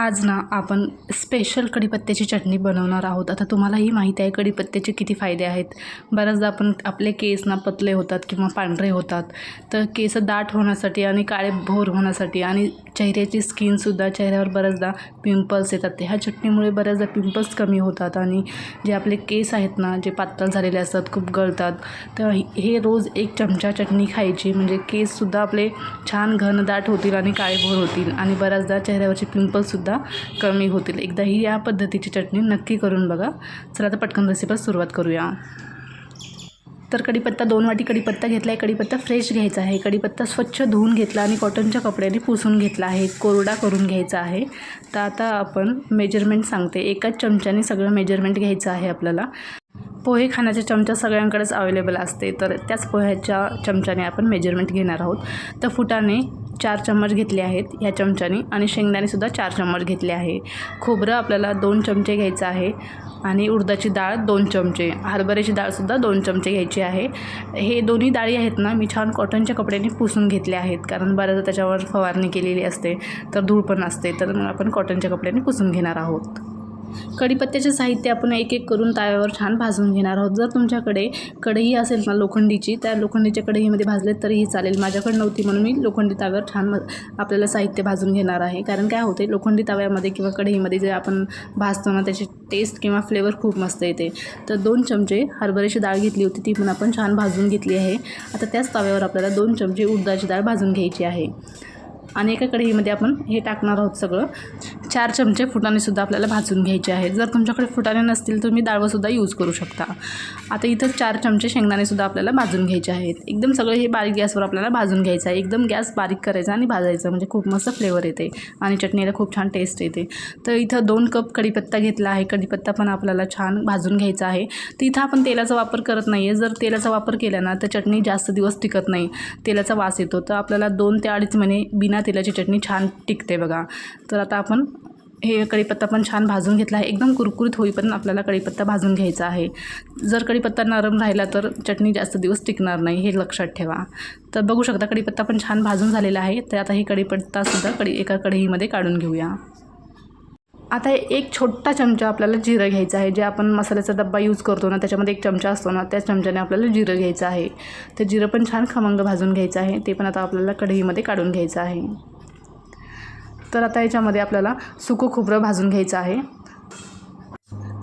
आज ना आपण स्पेशल कढीपत्त्याची चटणी बनवणार आहोत. आता तुम्हालाही माहिती आहे कढीपत्त्याचे किती फायदे आहेत. बऱ्याचदा आपण आपले केस ना पतले होतात किंवा पांढरे होतात. तर केस दाट होण्यासाठी आणि काळे भोर होण्यासाठी आणि चेहऱ्याची स्किनसुद्धा चेहऱ्यावर बऱ्याचदा पिंपल्स येतात. ह्या चटणीमुळे बऱ्याचदा पिंपल्स कमी होतात आणि जे आपले केस आहेत ना जे पातळ झालेले असतात खूप गळतात. तर हे रोज एक चमचा चटणी खायची म्हणजे केससुद्धा आपले छान घनदाट होतील आणि काळेभोर होतील आणि बऱ्याचदा चेहऱ्यावरचे पिंपल्ससुद्धा कमी होतील. एकदा ही या पद्धतीची चटणी नक्की करून बघा. चला आता पटकन रेसिपीला सुरुवात करूया. तर कढीपत्ता दोन वाटी कढीपत्ता घेतला आहे. कढीपत्ता फ्रेश घ्यायचा आहे. कढीपत्ता स्वच्छ धुवून घेतला आणि कॉटनच्या कपड्याने पुसून घेतला आहे. कोरडा करून घ्यायचा आहे. तर आता आपण मेजरमेंट सांगते. एकाच चमच्याने सगळं मेजरमेंट घ्यायचं आहे आपल्याला. पोहे खाण्याचे चमचा सगळ्यांकडेच अवेलेबल असते तर त्याच पोह्याच्या चमच्याने आपण मेजरमेंट घेणार आहोत. तर फुटाने चार चम्मच घेतले आहेत ह्या चमच्याने आणि शेंगदाणेसुद्धा चार चम्मच घेतले आहे. खोबरं आपल्याला दोन चमचे घ्यायचं आहे आणि उडदाची डाळ दोन चमचे हरभऱ्याची डाळसुद्धा दोन चमचे घ्यायची आहे. हे दोन्ही डाळी आहेत ना मी छान कॉटनच्या कपड्याने पुसून घेतले आहेत कारण बऱ्याचदा त्याच्यावर फवारणी केलेली असते तर धूळ पण असते तर मग आपण कॉटनच्या कपड्याने पुसून घेणार आहोत. कढीपत्त्याचे साहित्य आपण एक एक करून ताव्यावर छान भाजून घेणार आहोत. जर तुमच्याकडे कढई असेल ना लोखंडीची त्या लोखंडीच्या कढईमध्ये भाजले तरीही चालेल. माझ्याकडे नव्हती म्हणून मी लोखंडी ताव्यावर छान आपल्याला साहित्य भाजून घेणार आहे. कारण काय होते लोखंडी तव्यामध्ये किंवा कढईमध्ये जे आपण भाजतो ना त्याची टेस्ट किंवा फ्लेवर खूप मस्त येते. तर दोन चमचे हरभऱ्याची डाळ घेतली होती ती पण आपण छान भाजून घेतली आहे. आता त्याच तव्यावर आपल्याला दोन चमचे उडदाची डाळ भाजून घ्यायची आहे. आणि एका कढईमध्ये आपण हे टाकणार आहोत सगळं. चार चमचे फुटाणेसुद्धा आपल्याला भाजून घ्यायचे आहेत. जर तुमच्याकडे फुटाणे नसतील तर तुम्ही डाळवंसुद्धा यूज करू शकता. आता इथं चार चमचे शेंगदाणेसुद्धा आपल्याला भाजून घ्यायचे आहेत. एकदम सगळं हे बारीक गॅसवर आपल्याला भाजून घ्यायचं आहे. एकदम गॅस बारीक करायचा आणि भाजायचं म्हणजे खूप मस्त फ्लेवर येते आणि चटणीला खूप छान टेस्ट येते. तर इथं दोन कप कढीपत्ता घेतला आहे. कढीपत्ता पण आपल्याला छान भाजून घ्यायचा आहे. तर इथं आपण तेलाचा वापर करत नाही आहे जर तेलाचा वापर केला ना तर चटणी जास्त दिवस टिकत नाही. तेलाचा वास येतो. तर आपल्याला दोन ते अडीच महिने बिना तेलाची चटणी छान टिकते बघा. तर आता आपण हे कढीपत्ता पण छान भाजून घेतला आहे. एकदम कुरकुरीत होईपर्यंत आपल्याला कढीपत्ता भाजून घ्यायचा आहे. जर कढीपत्ता नरम राहिला तर चटणी जास्त दिवस टिकणार नाही हे लक्षात ठेवा. तर बघू शकता कढीपत्ता पण छान भाजून झालेला आहे. तर आता ही कढीपत्तासुद्धा कढी एका कढईमध्ये काढून घेऊया. आता एक छोटा चमचा आपल्याला जिरं घ्यायचं आहे. जे आपण मसाल्याचा डब्बा यूज करतो ना त्याच्यामध्ये एक चमचा असतो ना त्या चमच्याने आपल्याला जिरं घ्यायचं आहे. ते जिरं पण छान खमंग भाजून घ्यायचं आहे. ते पण आता आपल्याला कढईमध्ये काढून घ्यायचं आहे. तर आता याच्यामध्ये आपल्याला सुकं खोबरं भाजून घ्यायचं आहे.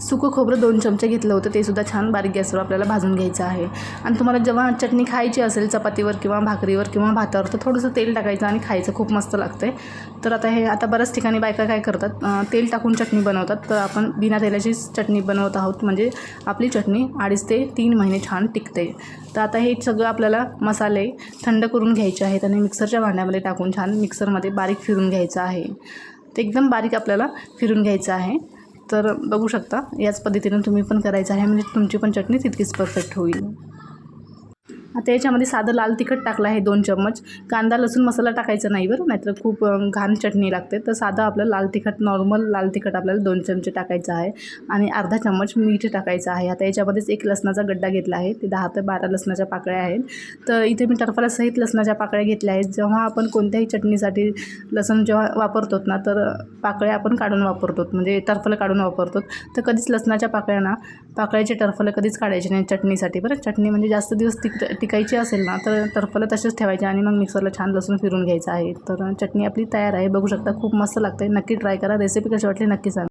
सुकं खोबरं दोन चमचे घेतलं होतं ते सुद्धा छान बारीक गॅसवर आपल्याला भाजून घ्यायचं आहे. आणि तुम्हाला जेव्हा चटणी खायची असेल चपातीवर किंवा भाकरीवर किंवा भातावर तर थोडंसं तेल टाकायचं आणि खायचं खूप मस्त लागतं तर आता हे आता बऱ्याच ठिकाणी बायका काय करतात तेल टाकून चटणी बनवतात. तर आपण बिना तेलाची चटणी बनवत आहोत म्हणजे आपली चटणी अडीच ते तीन महिने छान टिकते. तर आता हे सगळं आपल्याला मसाले थंड करून घ्यायचे आहेत आणि मिक्सरच्या भांड्यामध्ये टाकून छान मिक्सरमध्ये बारीक फिरून घ्यायचं आहे. ते एकदम बारीक आपल्याला फिरून घ्यायचं आहे. तर बघू शकता. याच पद्धतीनं तुम्ही पण करायचं आहे. म्हणजे तुमची पण चटणी तितकीच परफेक्ट होईल. आता याच्यामध्ये साधं लाल तिखट टाकलं आहे दोन चम्मच. कांदा लसूण मसाला टाकायचा नाही बरं नाहीतर खूप घाण चटणी लागते. तर साधं आपलं लाल तिखट नॉर्मल लाल तिखट आपल्याला दोन चमचे टाकायचं आहे. आणि अर्धा चम्मच मीठ टाकायचं आहे. आता याच्यामध्येच एक लसणाचा गड्डा घेतला आहे. ते दहा ते बारा लसणाच्या पाकळ्या आहेत. तर इथे मी टरफलासहित लसणाच्या पाकळ्या घेतल्या आहेत. जेव्हा आपण कोणत्याही चटणीसाठी लसण जेव्हा वापरतो ना तर पाकळ्या आपण काढून वापरतो म्हणजे टरफलं काढून वापरतो तर कधीच लसणाच्या पाकळ्या ना पाकळ्याचे टरफलं कधीच काढायचे नाही चटणीसाठी. बरं चटणी म्हणजे जास्त दिवस टिक टिकायची असेल ना तर टरफलं तसेच ठेवायचे आणि मग मिक्सरला छान लसूण फिरून घ्यायचं आहे. तर चटणी आपली तयार आहे. बघू शकता खूप मस्त लागते नक्की ट्राय करा. रेसिपी कशी वाटली नक्की सांगा.